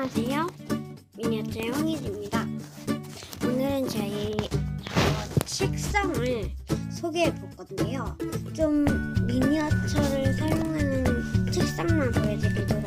안녕하세요. 미니어처 형이입니다. 오늘은 저희 어, 책상을 소개해 볼 건데요. 좀 미니어처를 사용하는 책상만 보여드리도록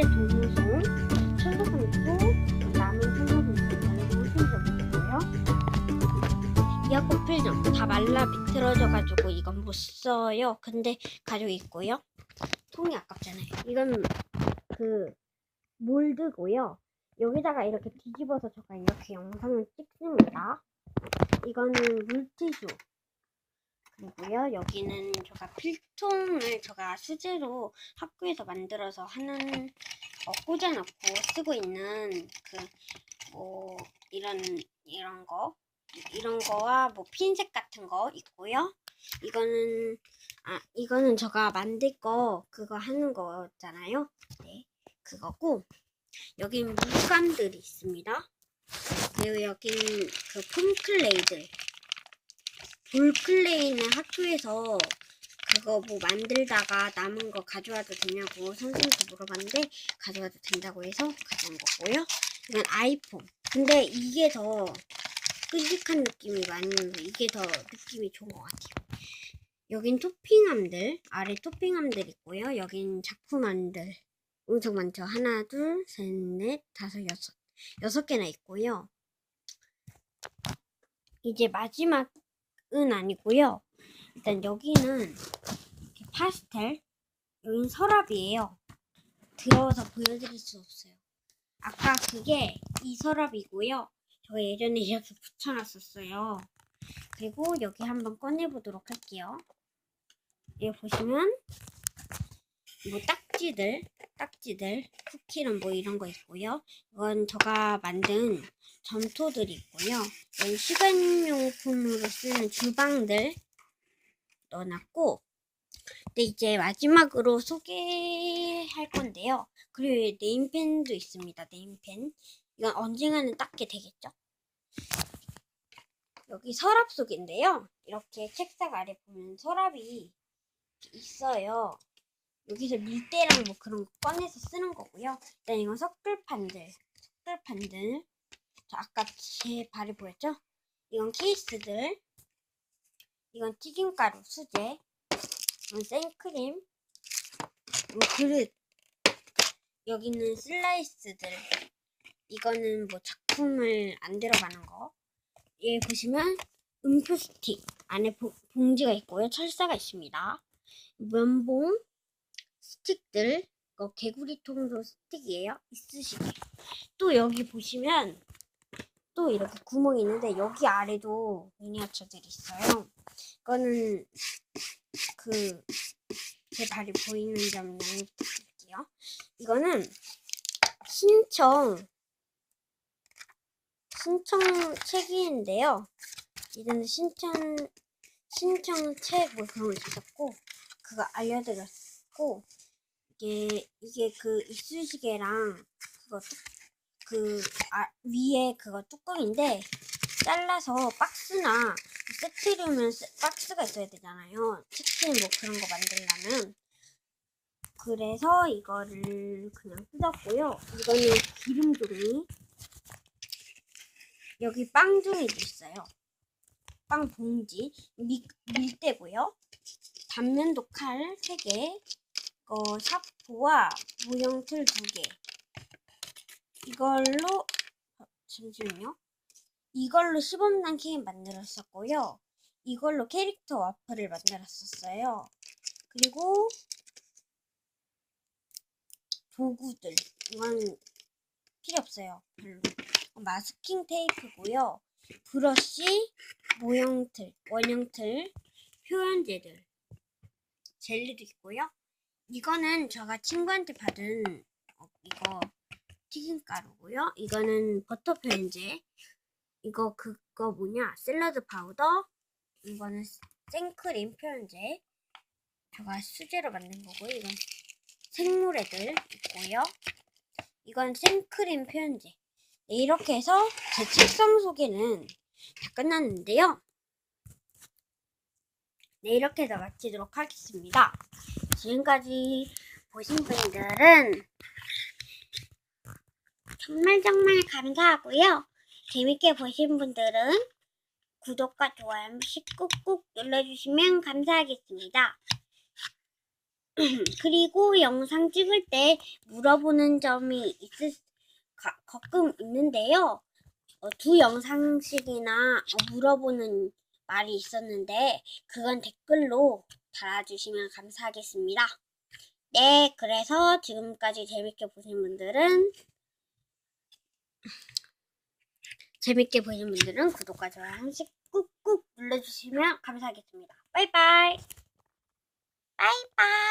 수제 동무송 천도금고 남은 천도금고 만들고 신청했고요 이어폰 필름 다 말라 비틀어져가지고 이건 못 써요. 근데 가지고 있고요. 통이 아깝잖아요. 이건 그 몰드고요. 여기다가 이렇게 뒤집어서 제가 이렇게 영상을 찍습니다. 이거는 물티슈. 그리고요. 여기는 제가 필통을 제가 수제로 학교에서 만들어서 하는 어, 꽂아놓고 쓰고 있는 그 뭐 이런 이런 거 이런 거와 뭐 핀셋 같은 거 있고요. 이거는 아 이거는 제가 만들 거 그거 하는 거잖아요. 네, 그거고 여긴 물감들이 있습니다. 그리고 여긴 그 폼클레이들. 볼클레이는 학교에서 그거 뭐 만들다가 남은 거 가져와도 되냐고 선생님한테 물어봤는데 가져와도 된다고 해서 가져온 거고요. 이건 아이폰. 근데 이게 더 끈적한 느낌이 많이 나서 이게 더 느낌이 좋은 것 같아요. 여긴 토핑함들, 아래 토핑함들 있고요. 여긴 작품함들 엄청 많죠. 하나, 둘, 셋, 넷, 다섯, 여섯. 여섯 개나 있고요. 이제 마지막 은 아니고요. 일단 여기는 파스텔, 여긴 서랍이에요. 들어서 보여드릴 수 없어요. 아까 그게 이 서랍이고요. 저 예전에 이렇게 붙여놨었어요. 그리고 여기 한번 꺼내보도록 할게요. 여기 보시면 뭐 딱지들, 딱지들, 쿠키랑 뭐 이런 거 있고요. 이건 제가 만든 점토들이 있고요. 여기 시간용품으로 쓰는 주방들 넣어놨고 근데 이제 마지막으로 소개할 건데요. 그리고 네임펜도 있습니다. 네임펜. 이건 언젠가는 닦게 되겠죠? 여기 서랍 속인데요. 이렇게 책상 아래 보면 서랍이 있어요. 여기서 밀대랑 뭐 그런 거 꺼내서 쓰는 거고요. 일단 이건. 섞글판들. 저 아까 제 발이 보였죠? 이건 케이스들. 이건 튀김가루, 수제. 이건 생크림. 뭐 그릇. 여기는 슬라이스들. 이거는 뭐 작품을 안 들어가는 거. 얘 보시면 음표 스틱 안에 봉, 봉지가 있고요. 철사가 있습니다. 면봉 스틱들 이거 개구리통도 스틱이에요. 있으시게. 또 여기 보시면 또 이렇게 구멍이 있는데 여기 아래도 미니어처들이 있어요. 이거는 그 제 발이 보이는 점 양해 부탁드릴게요. 이거는 신청 신청 책인데요. 이거는 신청 신청 책 뭐 그런 거 있었고 그거 알려드렸고 이게 이게 그 이쑤시개랑 그거 뚜, 그 아, 위에 그거 뚜껑인데 잘라서 박스나 세트류면 세- 박스가 있어야 되잖아요. 치킨 뭐 그런 거 만들려면 그래서 이거를 그냥 뜯었고요. 이거는 기름 종이 여기 빵 종이도 있어요. 빵 봉지, 밀, 밀대고요. 단면도 칼 3개, 어, 사포와 모형틀 2개. 이걸로, 어, 잠시만요. 이걸로 시범단 케이크 만들었었고요. 이걸로 캐릭터 와플을 만들었었어요. 그리고 도구들. 이건 필요 없어요. 별로. 마스킹 테이프고요. 브러쉬, 모형틀, 원형틀, 표현제들, 젤리도 있고요. 이거는 제가 친구한테 받은 어, 이거 튀김가루고요. 이거는 버터 표현제. 이거 그거 뭐냐? 샐러드 파우더. 이거는 생크림 표현제. 제가 수제로 만든 거고요. 이건 생물 애들 있고요. 이건 생크림 표현제. 네, 이렇게 해서 제 책상 소개는 다 끝났는데요. 네, 이렇게 해서 마치도록 하겠습니다. 지금까지 보신 분들은 정말 정말 감사하고요. 재밌게 보신 분들은 구독과 좋아요 한 번씩 꾹꾹 눌러주시면 감사하겠습니다. 그리고 영상 찍을 때 물어보는 점이 있을 가, 가끔 있는데요. 어, 두 영상씩이나 어, 물어보는 말이 있었는데 그건 댓글로 달아주시면 감사하겠습니다. 네, 그래서 지금까지 재밌게 보신 분들은 재밌게 보신 분들은 구독과 좋아요 한 번씩 꾹꾹 눌러주시면 감사하겠습니다. 바이바이. 바이바이.